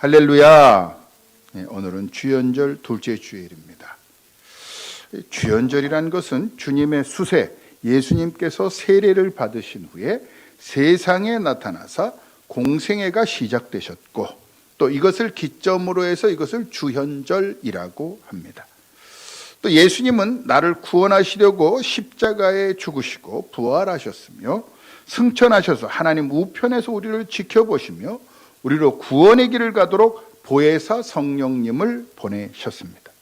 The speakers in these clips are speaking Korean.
할렐루야. 네, 오늘은 주연절 둘째 주일입니다. 주연절이란 것은 주님의 수세, 예수님께서 세례를 받으신 후에 세상에 나타나사 공생애가 시작되셨고 또 이것을 기점으로 해서 이것을 주현절이라고 합니다. 또 예수님은 나를 구원하시려고 십자가에 죽으시고 부활하셨으며 승천하셔서 하나님 우편에서 우리를 지켜보시며 우리로 구원의 길을 가도록 보혜사 성령님을 보내셨습니다.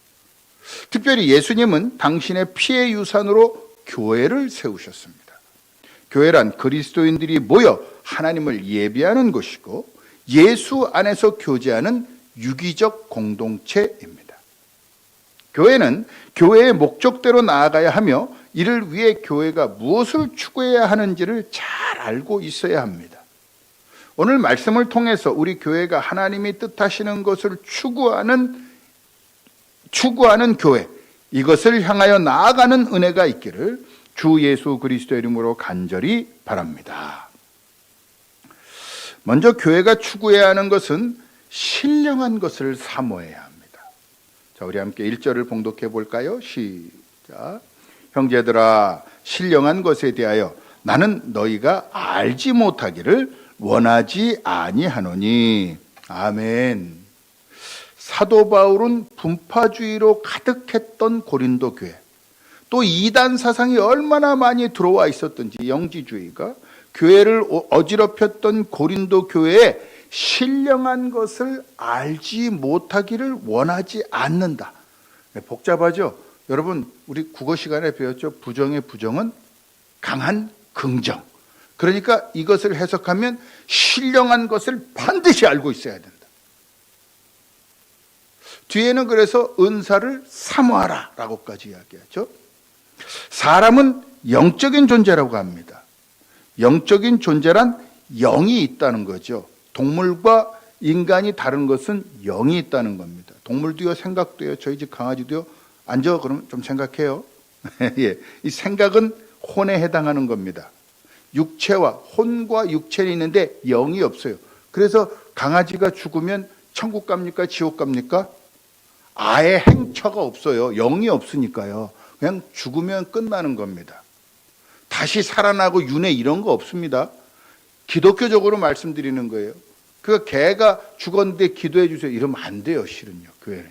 특별히 예수님은 당신의 피의 유산으로 교회를 세우셨습니다. 교회란 그리스도인들이 모여 하나님을 예배하는 곳이고 예수 안에서 교제하는 유기적 공동체입니다. 교회는 교회의 목적대로 나아가야 하며 이를 위해 교회가 무엇을 추구해야 하는지를 잘 알고 있어야 합니다. 오늘 말씀을 통해서 우리 교회가 하나님이 뜻하시는 것을 추구하는 추구하는 교회 이것을 향하여 나아가는 은혜가 있기를 주 예수 그리스도 이름으로 간절히 바랍니다. 먼저 교회가 추구해야 하는 것은 신령한 것을 사모해야 합니다. 자, 우리 함께 1절을 봉독해 볼까요? 시작. 형제들아 신령한 것에 대하여 나는 너희가 알지 못하기를 원하지 아니하노니 아멘. 사도 바울은 분파주의로 가득했던 고린도 교회. 또 이단 사상이 얼마나 많이 들어와 있었던지 영지주의가 교회를 어지럽혔던 고린도 교회에 신령한 것을 알지 못하기를 원하지 않는다. 네, 복잡하죠? 여러분, 우리 국어 시간에 배웠죠? 부정의 부정은 강한 긍정. 그러니까 이것을 해석하면 신령한 것을 반드시 알고 있어야 된다. 뒤에는 그래서 은사를 사모하라 라고까지 이야기하죠. 사람은 영적인 존재라고 합니다. 영적인 존재란 영이 있다는 거죠. 동물과 인간이 다른 것은 영이 있다는 겁니다. 동물도요, 생각도요, 저희 집 강아지도요, 앉아, 그러면 좀 생각해요. 예. 이 생각은 혼에 해당하는 겁니다. 육체와 혼과 육체는 있는데 영이 없어요. 그래서 강아지가 죽으면 천국 갑니까? 지옥 갑니까? 아예 행처가 없어요. 영이 없으니까요. 그냥 죽으면 끝나는 겁니다. 다시 살아나고 윤회 이런 거 없습니다. 기독교적으로 말씀드리는 거예요. 그 개가 죽었는데 기도해 주세요. 이러면 안 돼요, 실은요, 교회는.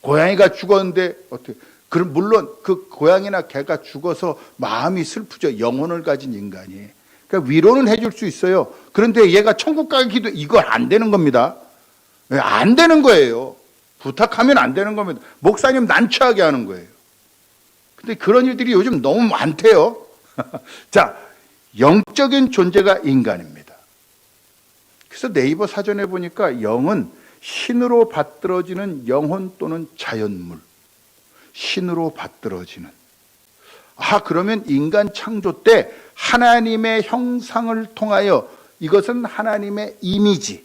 고양이가 죽었는데 어떻게 그럼 물론 그 고양이나 개가 죽어서 마음이 슬프죠. 영혼을 가진 인간이. 그러니까 위로는 해줄 수 있어요. 그런데 얘가 천국 가기 기도 이걸 안 되는 겁니다. 안 되는 거예요. 부탁하면 안 되는 겁니다. 목사님 난처하게 하는 거예요. 근데 그런 일들이 요즘 너무 많대요. 자, 영적인 존재가 인간입니다. 그래서 네이버 사전에 보니까 영은 신으로 받들어지는 영혼 또는 자연물. 신으로 받들어지는. 아, 그러면 인간 창조 때 하나님의 형상을 통하여 이것은 하나님의 이미지.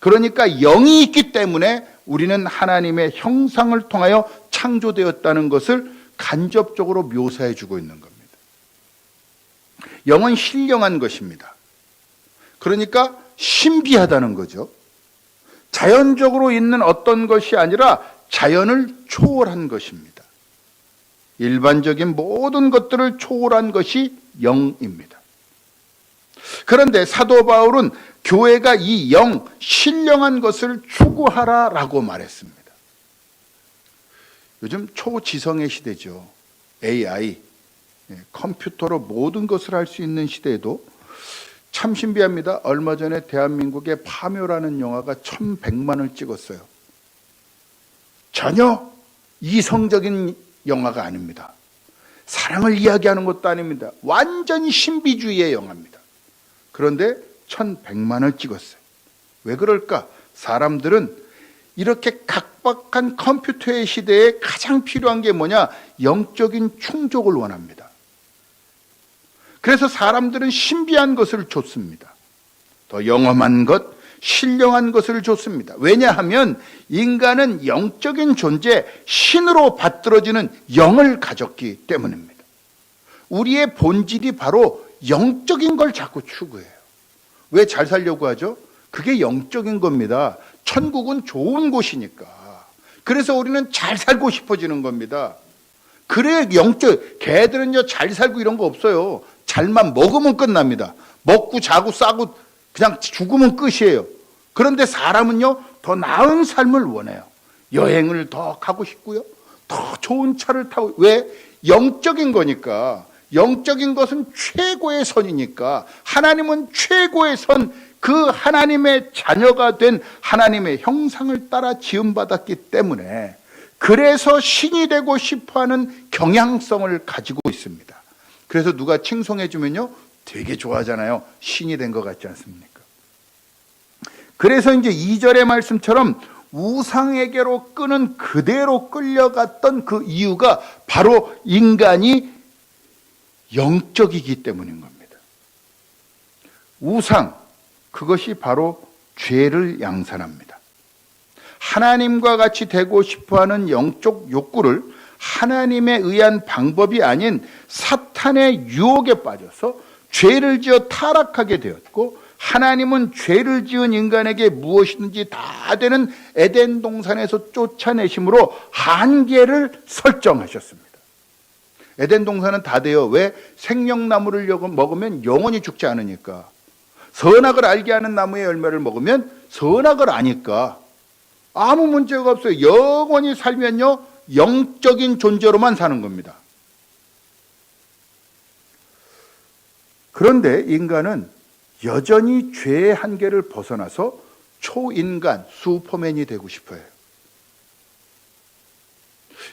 그러니까 영이 있기 때문에 우리는 하나님의 형상을 통하여 창조되었다는 것을 간접적으로 묘사해 주고 있는 겁니다. 영은 신령한 것입니다. 그러니까 신비하다는 거죠. 자연적으로 있는 어떤 것이 아니라 자연을 초월한 것입니다. 일반적인 모든 것들을 초월한 것이 영입니다. 그런데 사도 바울은 교회가 이 영, 신령한 것을 추구하라 라고 말했습니다. 요즘 초지성의 시대죠. AI, 예, 컴퓨터로 모든 것을 할 수 있는 시대에도 참 신비합니다. 얼마 전에 대한민국의 파묘라는 영화가 1100만을 찍었어요. 전혀 이성적인 영화가 아닙니다. 사랑을 이야기하는 것도 아닙니다. 완전히 신비주의의 영화입니다. 그런데 1100만을 찍었어요. 왜 그럴까? 사람들은 이렇게 각박한 컴퓨터의 시대에 가장 필요한 게 뭐냐? 영적인 충족을 원합니다. 그래서 사람들은 신비한 것을 줬습니다. 더 영험한 것, 신령한 것을 줬습니다. 왜냐하면 인간은 영적인 존재, 신으로 받들어지는 영을 가졌기 때문입니다. 우리의 본질이 바로 영적인 걸 자꾸 추구해요. 왜 잘 살려고 하죠? 그게 영적인 겁니다. 천국은 좋은 곳이니까. 그래서 우리는 잘 살고 싶어지는 겁니다. 그래 영적 개들은요 잘 살고 이런 거 없어요. 잘만 먹으면 끝납니다. 먹고 자고 싸고 그냥 죽으면 끝이에요. 그런데 사람은요 더 나은 삶을 원해요. 여행을 더 가고 싶고요. 더 좋은 차를 타고 왜 영적인 거니까 영적인 것은 최고의 선이니까 하나님은 최고의 선 그 하나님의 자녀가 된 하나님의 형상을 따라 지음받았기 때문에 그래서 신이 되고 싶어 하는 경향성을 가지고 있습니다. 그래서 누가 칭송해 주면요 되게 좋아하잖아요. 신이 된 것 같지 않습니까? 그래서 이제 2절의 말씀처럼 우상에게로 끄는 그대로 끌려갔던 그 이유가 바로 인간이 영적이기 때문인 겁니다. 우상, 그것이 바로 죄를 양산합니다. 하나님과 같이 되고 싶어 하는 영적 욕구를 하나님에 의한 방법이 아닌 사탄의 유혹에 빠져서 죄를 지어 타락하게 되었고 하나님은 죄를 지은 인간에게 무엇이든지 다 되는 에덴 동산에서 쫓아내심으로 한계를 설정하셨습니다. 에덴 동산은 다 돼요. 왜? 생명나무를 먹으면 영원히 죽지 않으니까. 선악을 알게 하는 나무의 열매를 먹으면 선악을 아니까. 아무 문제가 없어요. 영원히 살면요. 영적인 존재로만 사는 겁니다. 그런데 인간은 여전히 죄의 한계를 벗어나서 초인간, 슈퍼맨이 되고 싶어요.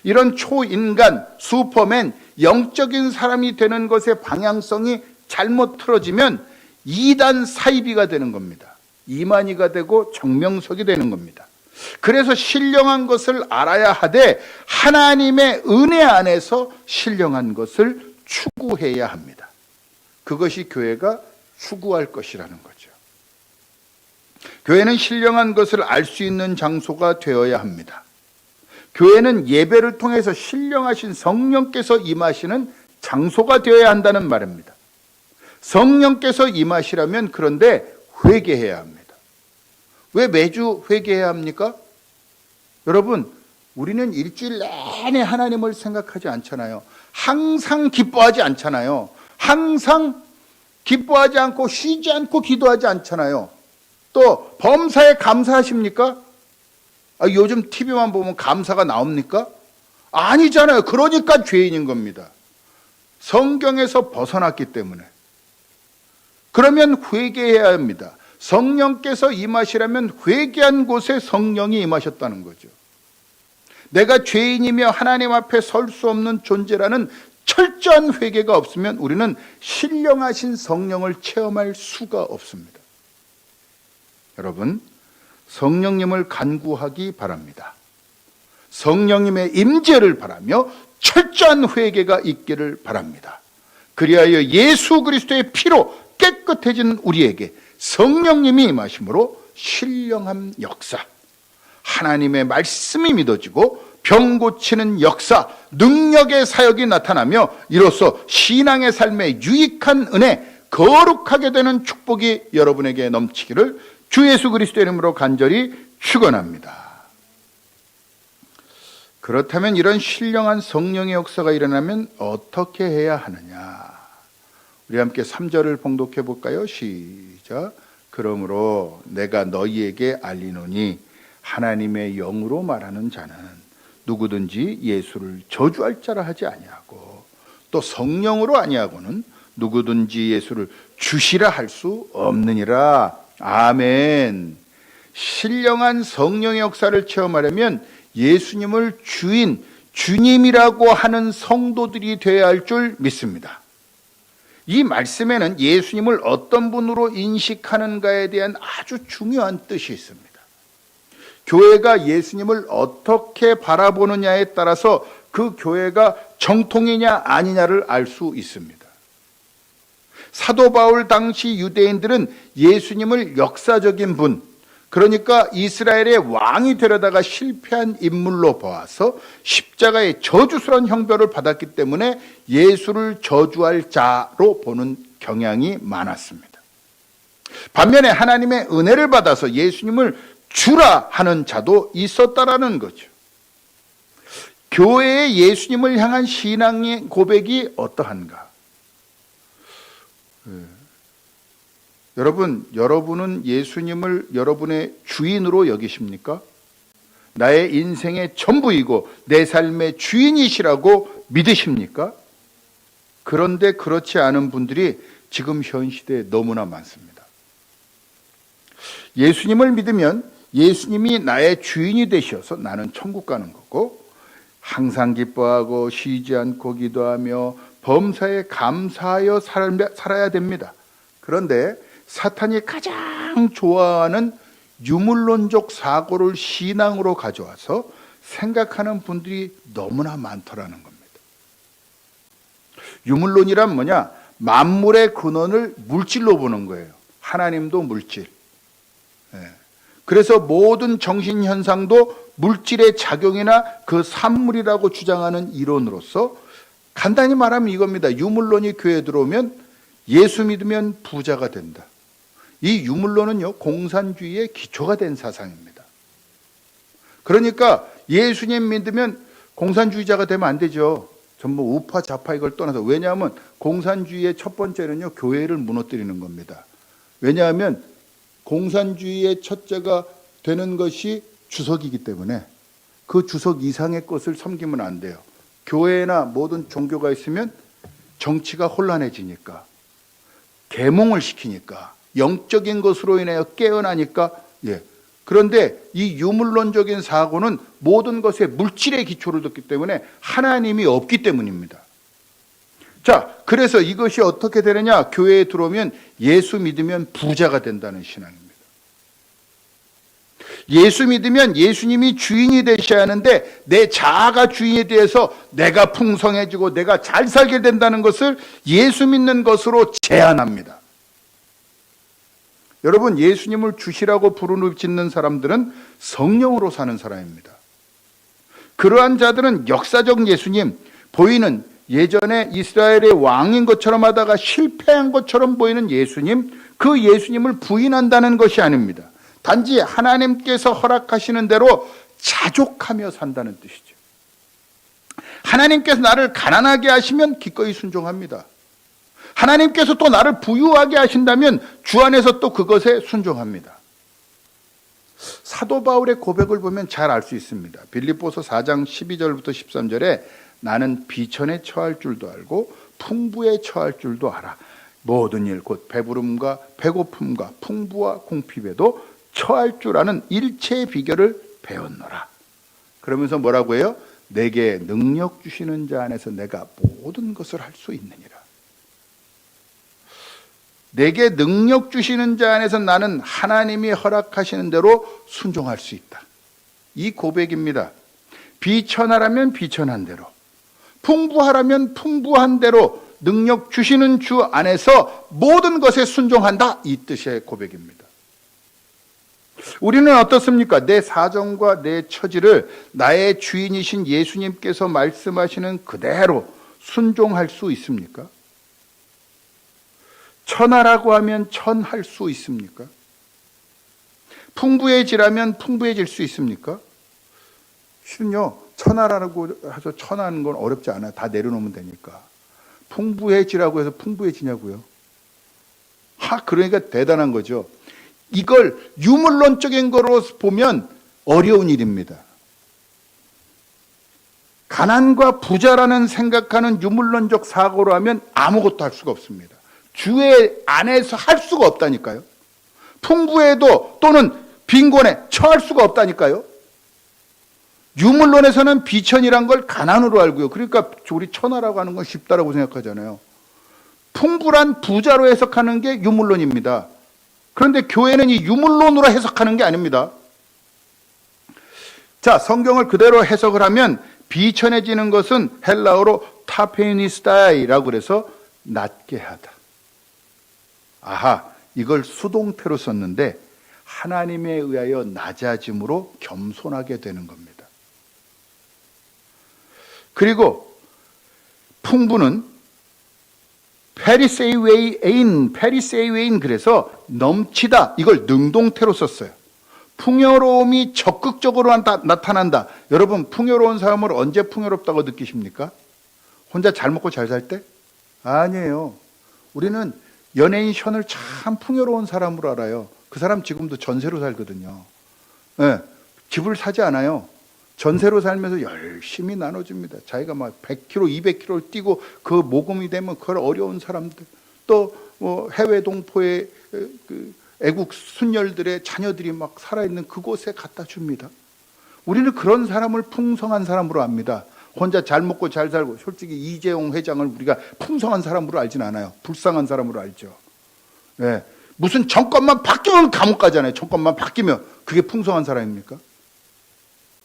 이런 초인간, 슈퍼맨, 영적인 사람이 되는 것의 방향성이 잘못 틀어지면 이단 사이비가 되는 겁니다. 이만희가 되고 정명석이 되는 겁니다. 그래서 신령한 것을 알아야 하되 하나님의 은혜 안에서 신령한 것을 추구해야 합니다. 그것이 교회가 추구할 것이라는 거죠. 교회는 신령한 것을 알 수 있는 장소가 되어야 합니다. 교회는 예배를 통해서 신령하신 성령께서 임하시는 장소가 되어야 한다는 말입니다. 성령께서 임하시라면 그런데 회개해야 합니다. 왜 매주 회개해야 합니까? 여러분, 우리는 일주일 내내 하나님을 생각하지 않잖아요. 항상 기뻐하지 않잖아요. 항상 기뻐하지 않고 쉬지 않고 기도하지 않잖아요. 또 범사에 감사하십니까? 아, 요즘 TV만 보면 감사가 나옵니까? 아니잖아요. 그러니까 죄인인 겁니다. 성경에서 벗어났기 때문에. 그러면 회개해야 합니다. 성령께서 임하시라면 회개한 곳에 성령이 임하셨다는 거죠. 내가 죄인이며 하나님 앞에 설 수 없는 존재라는 철저한 회개가 없으면 우리는 신령하신 성령을 체험할 수가 없습니다. 여러분, 성령님을 간구하기 바랍니다. 성령님의 임재를 바라며 철저한 회개가 있기를 바랍니다. 그리하여 예수 그리스도의 피로 깨끗해진 우리에게 성령님이 임하심으로 신령한 역사, 하나님의 말씀이 믿어지고 병 고치는 역사, 능력의 사역이 나타나며 이로써 신앙의 삶에 유익한 은혜, 거룩하게 되는 축복이 여러분에게 넘치기를 주 예수 그리스도 이름으로 간절히 축원합니다. 그렇다면 이런 신령한 성령의 역사가 일어나면 어떻게 해야 하느냐? 우리 함께 3절을 봉독해 볼까요? 시작. 그러므로 내가 너희에게 알리노니 하나님의 영으로 말하는 자는 누구든지 예수를 저주할 자라 하지 아니하고 또 성령으로 아니하고는 누구든지 예수를 주시라 할 수 없느니라. 아멘. 신령한 성령의 역사를 체험하려면 예수님을 주인, 주님이라고 하는 성도들이 되어야 할 줄 믿습니다. 이 말씀에는 예수님을 어떤 분으로 인식하는가에 대한 아주 중요한 뜻이 있습니다. 교회가 예수님을 어떻게 바라보느냐에 따라서 그 교회가 정통이냐 아니냐를 알 수 있습니다. 사도 바울 당시 유대인들은 예수님을 역사적인 분, 그러니까 이스라엘의 왕이 되려다가 실패한 인물로 보아서 십자가의 저주스러운 형벌을 받았기 때문에 예수를 저주할 자로 보는 경향이 많았습니다. 반면에 하나님의 은혜를 받아서 예수님을 주라 하는 자도 있었다라는 거죠. 교회의 예수님을 향한 신앙의 고백이 어떠한가? 예. 여러분, 여러분은 예수님을 여러분의 주인으로 여기십니까? 나의 인생의 전부이고 내 삶의 주인이시라고 믿으십니까? 그런데 그렇지 않은 분들이 지금 현 시대에 너무나 많습니다. 예수님을 믿으면 예수님이 나의 주인이 되셔서 나는 천국 가는 거고 항상 기뻐하고 쉬지 않고 기도하며 범사에 감사하여 살아야 됩니다. 그런데 사탄이 가장 좋아하는 유물론적 사고를 신앙으로 가져와서 생각하는 분들이 너무나 많더라는 겁니다. 유물론이란 뭐냐? 만물의 근원을 물질로 보는 거예요. 하나님도 물질. 예. 그래서 모든 정신 현상도 물질의 작용이나 그 산물이라고 주장하는 이론으로서 간단히 말하면 이겁니다. 유물론이 교회에 들어오면 예수 믿으면 부자가 된다. 이 유물론은요, 공산주의의 기초가 된 사상입니다. 그러니까 예수님 믿으면 공산주의자가 되면 안 되죠. 전부 우파, 좌파 이걸 떠나서. 왜냐하면 공산주의의 첫 번째는요, 교회를 무너뜨리는 겁니다. 왜냐하면 공산주의의 첫째가 되는 것이 주석이기 때문에 그 주석 이상의 것을 섬기면 안 돼요. 교회나 모든 종교가 있으면 정치가 혼란해지니까, 계몽을 시키니까, 영적인 것으로 인하여 깨어나니까, 예. 그런데 이 유물론적인 사고는 모든 것에 물질의 기초를 뒀기 때문에 하나님이 없기 때문입니다. 자, 그래서 이것이 어떻게 되느냐? 교회에 들어오면 예수 믿으면 부자가 된다는 신앙입니다. 예수 믿으면 예수님이 주인이 되셔야 하는데 내 자아가 주인에 대해서 내가 풍성해지고 내가 잘 살게 된다는 것을 예수 믿는 것으로 제한합니다. 여러분, 예수님을 주시라고 부르짖는 사람들은 성령으로 사는 사람입니다. 그러한 자들은 역사적 예수님, 보이는 예전에 이스라엘의 왕인 것처럼 하다가 실패한 것처럼 보이는 예수님, 그 예수님을 부인한다는 것이 아닙니다. 단지 하나님께서 허락하시는 대로 자족하며 산다는 뜻이죠. 하나님께서 나를 가난하게 하시면 기꺼이 순종합니다. 하나님께서 또 나를 부유하게 하신다면 주 안에서 또 그것에 순종합니다. 사도 바울의 고백을 보면 잘 알 수 있습니다. 빌립보서 4장 12절부터 13절에 나는 비천에 처할 줄도 알고 풍부에 처할 줄도 알아. 모든 일 곧 배부름과 배고픔과 풍부와 궁핍에도 처할 줄 아는 일체의 비결을 배웠노라. 그러면서 뭐라고 해요? 내게 능력 주시는 자 안에서 내가 모든 것을 할 수 있느니라. 내게 능력 주시는 자 안에서 나는 하나님이 허락하시는 대로 순종할 수 있다. 이 고백입니다. 비천하라면 비천한 대로, 풍부하라면 풍부한 대로 능력 주시는 주 안에서 모든 것에 순종한다. 이 뜻의 고백입니다. 우리는 어떻습니까? 내 사정과 내 처지를 나의 주인이신 예수님께서 말씀하시는 그대로 순종할 수 있습니까? 천하라고 하면 천할 수 있습니까? 풍부해지라면 풍부해질 수 있습니까? 실은요, 천하라고 해서 천하는 건 어렵지 않아요. 다 내려놓으면 되니까. 풍부해지라고 해서 풍부해지냐고요? 하, 그러니까 대단한 거죠. 이걸 유물론적인 거로 보면 어려운 일입니다. 가난과 부자라는 생각하는 유물론적 사고로 하면 아무것도 할 수가 없습니다. 주의 안에서 할 수가 없다니까요. 풍부해도 또는 빈곤에 처할 수가 없다니까요. 유물론에서는 비천이란 걸 가난으로 알고요. 그러니까 우리 천하라고 하는 건 쉽다라고 생각하잖아요. 풍부란 부자로 해석하는 게 유물론입니다. 그런데 교회는 이 유물론으로 해석하는 게 아닙니다. 자, 성경을 그대로 해석을 하면 비천해지는 것은 헬라어로 타페니스타이라고 그래서 낮게 하다. 아하, 이걸 수동태로 썼는데 하나님에 의하여 낮아짐으로 겸손하게 되는 겁니다. 그리고 풍부는 페리세이웨인, 페리세이웨인 그래서 넘치다 이걸 능동태로 썼어요. 풍요로움이 적극적으로 나- 나타난다. 여러분, 풍요로운 사람을 언제 풍요롭다고 느끼십니까? 혼자 잘 먹고 잘 살 때? 아니에요. 우리는 연예인 션을 참 풍요로운 사람으로 알아요. 그 사람 지금도 전세로 살거든요. 예, 집을 사지 않아요. 전세로 살면서 열심히 나눠줍니다. 자기가 막 100km, 200km를 뛰고 그 모금이 되면 그걸 어려운 사람들 또 뭐 해외 동포의 에, 그 애국 순열들의 자녀들이 막 살아있는 그곳에 갖다 줍니다. 우리는 그런 사람을 풍성한 사람으로 압니다. 혼자 잘 먹고 잘 살고 솔직히 이재용 회장을 우리가 풍성한 사람으로 알진 않아요. 불쌍한 사람으로 알죠. 예. 무슨 정권만 바뀌면 감옥 가잖아요. 정권만 바뀌면 그게 풍성한 사람입니까?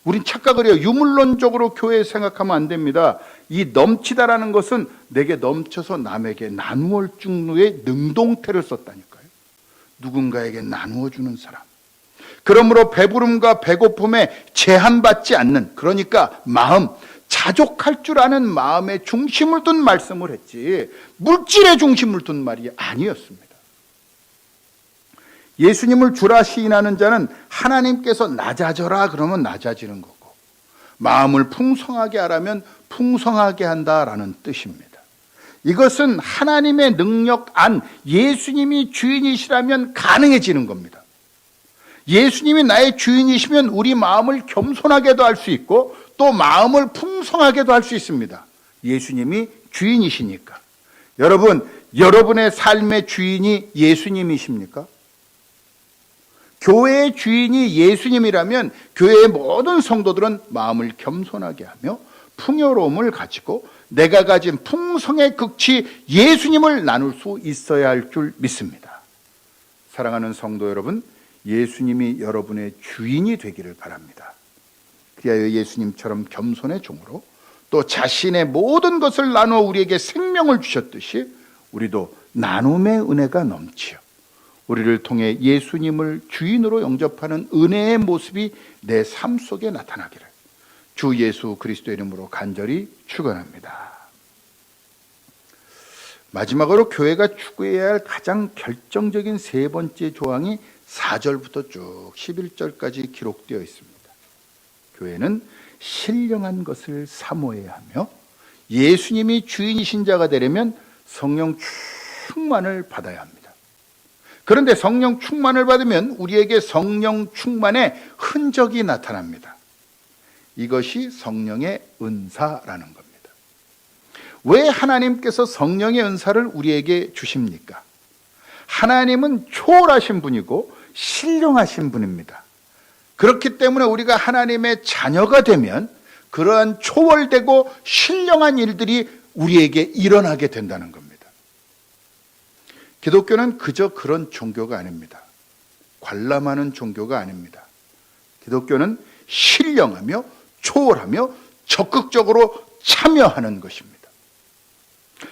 우린 착각을 해요. 유물론적으로 교회 생각하면 안 됩니다. 이 넘치다라는 것은 내게 넘쳐서 남에게 나누어 중루의 능동태를 썼다니까요. 누군가에게 나누어 주는 사람. 그러므로 배부름과 배고픔에 제한받지 않는 그러니까 마음 자족할 줄 아는 마음의 중심을 둔 말씀을 했지 물질의 중심을 둔 말이 아니었습니다. 예수님을 주라 시인하는 자는 하나님께서 낮아져라 그러면 낮아지는 거고 마음을 풍성하게 하라면 풍성하게 한다라는 뜻입니다. 이것은 하나님의 능력 안 예수님이 주인이시라면 가능해지는 겁니다. 예수님이 나의 주인이시면 우리 마음을 겸손하게도 할 수 있고 또 마음을 풍성하게도 할 수 있습니다. 예수님이 주인이시니까. 여러분, 여러분의 삶의 주인이 예수님이십니까? 교회의 주인이 예수님이라면 교회의 모든 성도들은 마음을 겸손하게 하며 풍요로움을 가지고 내가 가진 풍성의 극치 예수님을 나눌 수 있어야 할 줄 믿습니다. 사랑하는 성도 여러분, 예수님이 여러분의 주인이 되기를 바랍니다. 그리하여 예수님처럼 겸손의 종으로 또 자신의 모든 것을 나누어 우리에게 생명을 주셨듯이 우리도 나눔의 은혜가 넘치어 우리를 통해 예수님을 주인으로 영접하는 은혜의 모습이 내 삶 속에 나타나기를 주 예수 그리스도 이름으로 간절히 축원합니다. 마지막으로 교회가 추구해야 할 가장 결정적인 세 번째 조항이 4절부터 쭉 11절까지 기록되어 있습니다. 교회는 신령한 것을 사모해야 하며 예수님이 주인이신 자가 되려면 성령 충만을 받아야 합니다. 그런데 성령 충만을 받으면 우리에게 성령 충만의 흔적이 나타납니다. 이것이 성령의 은사라는 겁니다. 왜 하나님께서 성령의 은사를 우리에게 주십니까? 하나님은 초월하신 분이고 신령하신 분입니다. 그렇기 때문에 우리가 하나님의 자녀가 되면 그러한 초월되고 신령한 일들이 우리에게 일어나게 된다는 겁니다. 기독교는 그저 그런 종교가 아닙니다. 관람하는 종교가 아닙니다. 기독교는 신령하며 초월하며 적극적으로 참여하는 것입니다.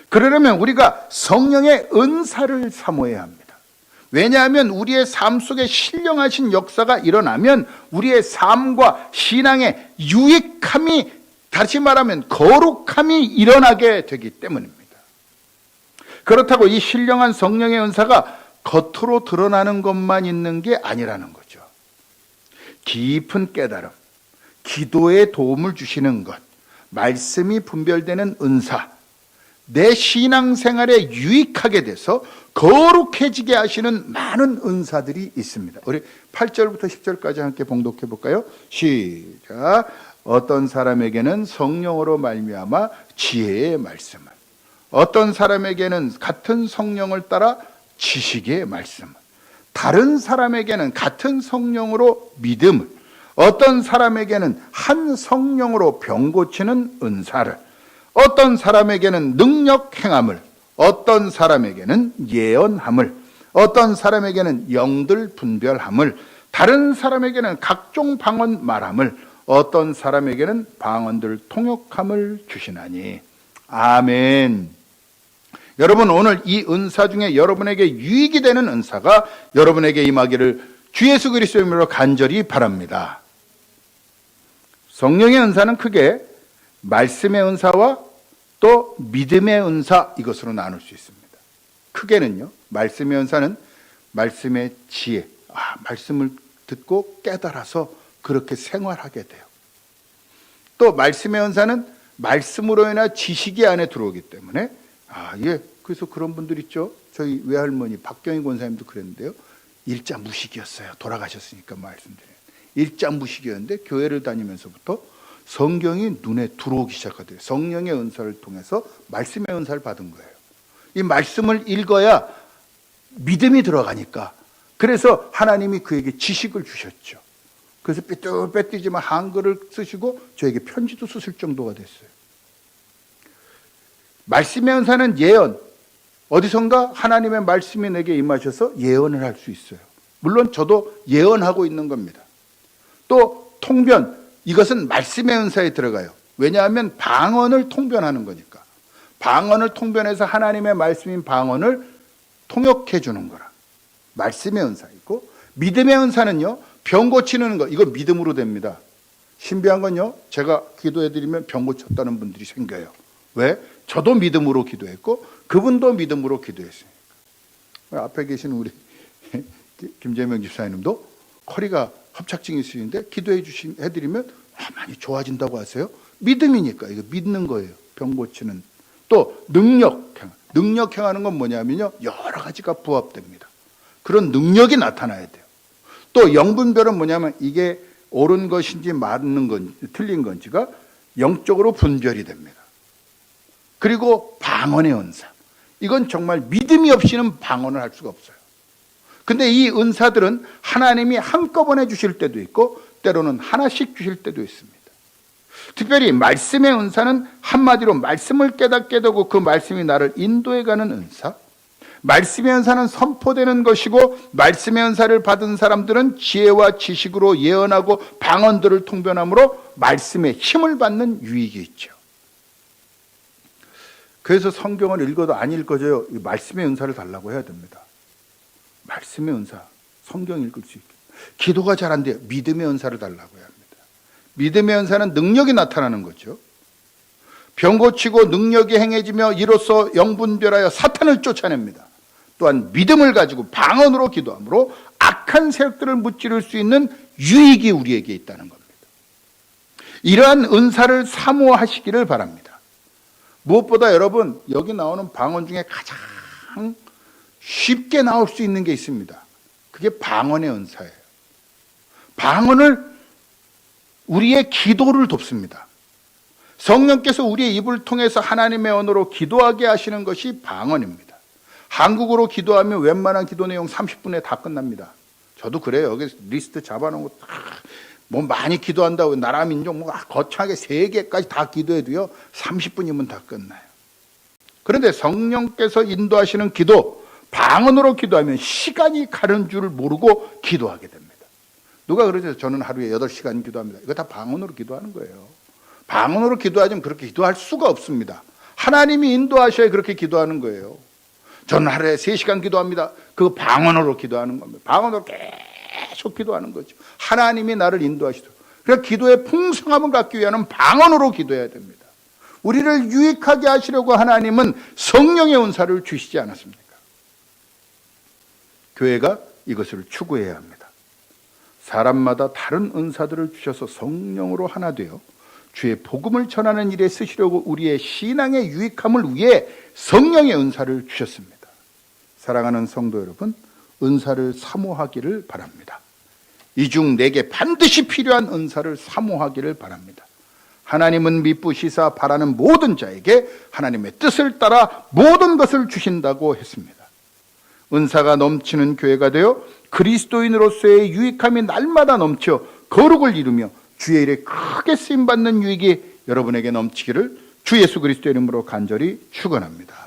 그러려면 우리가 성령의 은사를 사모해야 합니다. 왜냐하면 우리의 삶 속에 신령하신 역사가 일어나면 우리의 삶과 신앙의 유익함이 다시 말하면 거룩함이 일어나게 되기 때문입니다. 그렇다고 이 신령한 성령의 은사가 겉으로 드러나는 것만 있는 게 아니라는 거죠. 깊은 깨달음, 기도에 도움을 주시는 것, 말씀이 분별되는 은사, 내 신앙생활에 유익하게 돼서 거룩해지게 하시는 많은 은사들이 있습니다. 우리 8절부터 10절까지 함께 봉독해 볼까요? 시작. 어떤 사람에게는 성령으로 말미암아 지혜의 말씀을 어떤 사람에게는 같은 성령을 따라 지식의 말씀을 다른 사람에게는 같은 성령으로 믿음을 어떤 사람에게는 한 성령으로 병 고치는 은사를 어떤 사람에게는 능력 행함을 어떤 사람에게는 예언함을 어떤 사람에게는 영들 분별함을 다른 사람에게는 각종 방언 말함을 어떤 사람에게는 방언들 통역함을 주시나니 아멘. 여러분 오늘 이 은사 중에 여러분에게 유익이 되는 은사가 여러분에게 임하기를 주 예수 그리스도의 이름으로 간절히 바랍니다. 성령의 은사는 크게 말씀의 은사와 또 믿음의 은사 이것으로 나눌 수 있습니다. 크게는요. 말씀의 은사는 말씀의 지혜. 아, 말씀을 듣고 깨달아서 그렇게 생활하게 돼요. 또 말씀의 은사는 말씀으로 인한 지식이 안에 들어오기 때문에 아, 예. 그래서 그런 분들 있죠. 저희 외할머니 박경희 권사님도 그랬는데요. 일자 무식이었어요. 돌아가셨으니까 말씀드려요. 일자 무식이었는데 교회를 다니면서부터 성경이 눈에 들어오기 시작하대요. 성령의 은사를 통해서 말씀의 은사를 받은 거예요. 이 말씀을 읽어야 믿음이 들어가니까 그래서 하나님이 그에게 지식을 주셨죠. 그래서 삐뚤빼뚤지만 한글을 쓰시고 저에게 편지도 쓰실 정도가 됐어요. 말씀의 은사는 예언. 어디선가 하나님의 말씀이 내게 임하셔서 예언을 할 수 있어요. 물론 저도 예언하고 있는 겁니다. 또 통변. 이것은 말씀의 은사에 들어가요. 왜냐하면 방언을 통변하는 거니까. 방언을 통변해서 하나님의 말씀인 방언을 통역해 주는 거라. 말씀의 은사이고 믿음의 은사는요. 병 고치는 거. 이거 믿음으로 됩니다. 신비한 건요. 제가 기도해 드리면 병 고쳤다는 분들이 생겨요. 왜? 저도 믿음으로 기도했고 그분도 믿음으로 기도했으니까. 앞에 계신 우리 김재명 집사님도 허리가 협착증이 있으신데 기도해 주신 해드리면 아, 많이 좋아진다고 하세요. 믿음이니까 이거 믿는 거예요. 병 고치는 또 능력 행 능력 행하는 건 뭐냐면요 여러 가지가 부합됩니다. 그런 능력이 나타나야 돼요. 또 영분별은 뭐냐면 이게 옳은 것인지 맞는 건지 틀린 건지가 영적으로 분별이 됩니다. 그리고 방언의 은사. 이건 정말 믿음이 없이는 방언을 할 수가 없어요. 근데 이 은사들은 하나님이 한꺼번에 주실 때도 있고 때로는 하나씩 주실 때도 있습니다. 특별히 말씀의 은사는 한마디로 말씀을 깨닫게 되고 그 말씀이 나를 인도해 가는 은사. 말씀의 은사는 선포되는 것이고 말씀의 은사를 받은 사람들은 지혜와 지식으로 예언하고 방언들을 통변함으로 말씀의 힘을 받는 유익이 있죠. 그래서 성경을 읽어도 안 읽어져요. 말씀의 은사를 달라고 해야 됩니다. 말씀의 은사, 성경 읽을 수 있게. 기도가 잘 안 돼요. 믿음의 은사를 달라고 해야 합니다. 믿음의 은사는 능력이 나타나는 거죠. 병 고치고 능력이 행해지며 이로써 영분별하여 사탄을 쫓아냅니다. 또한 믿음을 가지고 방언으로 기도함으로 악한 세력들을 무찌를 수 있는 유익이 우리에게 있다는 겁니다. 이러한 은사를 사모하시기를 바랍니다. 무엇보다 여러분 여기 나오는 방언 중에 가장 쉽게 나올 수 있는 게 있습니다. 그게 방언의 은사예요. 방언을 우리의 기도를 돕습니다. 성령께서 우리의 입을 통해서 하나님의 언어로 기도하게 하시는 것이 방언입니다. 한국어로 기도하면 웬만한 기도 내용 30분에 다 끝납니다. 저도 그래요. 여기 리스트 잡아놓은 거, 뭐 많이 기도한다고 나라 민족 뭐 거창하게 세 개까지 다 기도해도요, 30분이면 다 끝나요. 그런데 성령께서 인도하시는 기도, 방언으로 기도하면 시간이 가는 줄을 모르고 기도하게 됩니다. 누가 그러죠? 저는 하루에 8시간 기도합니다. 이거 다 방언으로 기도하는 거예요. 방언으로 기도하지만 그렇게 기도할 수가 없습니다. 하나님이 인도하셔야 그렇게 기도하는 거예요. 저는 하루에 3시간 기도합니다. 그 방언으로 기도하는 겁니다. 방언으로 계속 기도하는 거죠. 하나님이 나를 인도하시도록. 그래서 기도의 풍성함을 갖기 위하여는 방언으로 기도해야 됩니다. 우리를 유익하게 하시려고 하나님은 성령의 은사를 주시지 않았습니까? 교회가 이것을 추구해야 합니다. 사람마다 다른 은사들을 주셔서 성령으로 하나 되어 주의 복음을 전하는 일에 쓰시려고 우리의 신앙의 유익함을 위해 성령의 은사를 주셨습니다. 사랑하는 성도 여러분, 은사를 사모하기를 바랍니다. 이 중 내게 반드시 필요한 은사를 사모하기를 바랍니다. 하나님은 미쁘시사 바라는 모든 자에게 하나님의 뜻을 따라 모든 것을 주신다고 했습니다. 은사가 넘치는 교회가 되어 그리스도인으로서의 유익함이 날마다 넘쳐 거룩을 이루며 주의 일에 크게 쓰임 받는 유익이 여러분에게 넘치기를 주 예수 그리스도의 이름으로 간절히 축원합니다.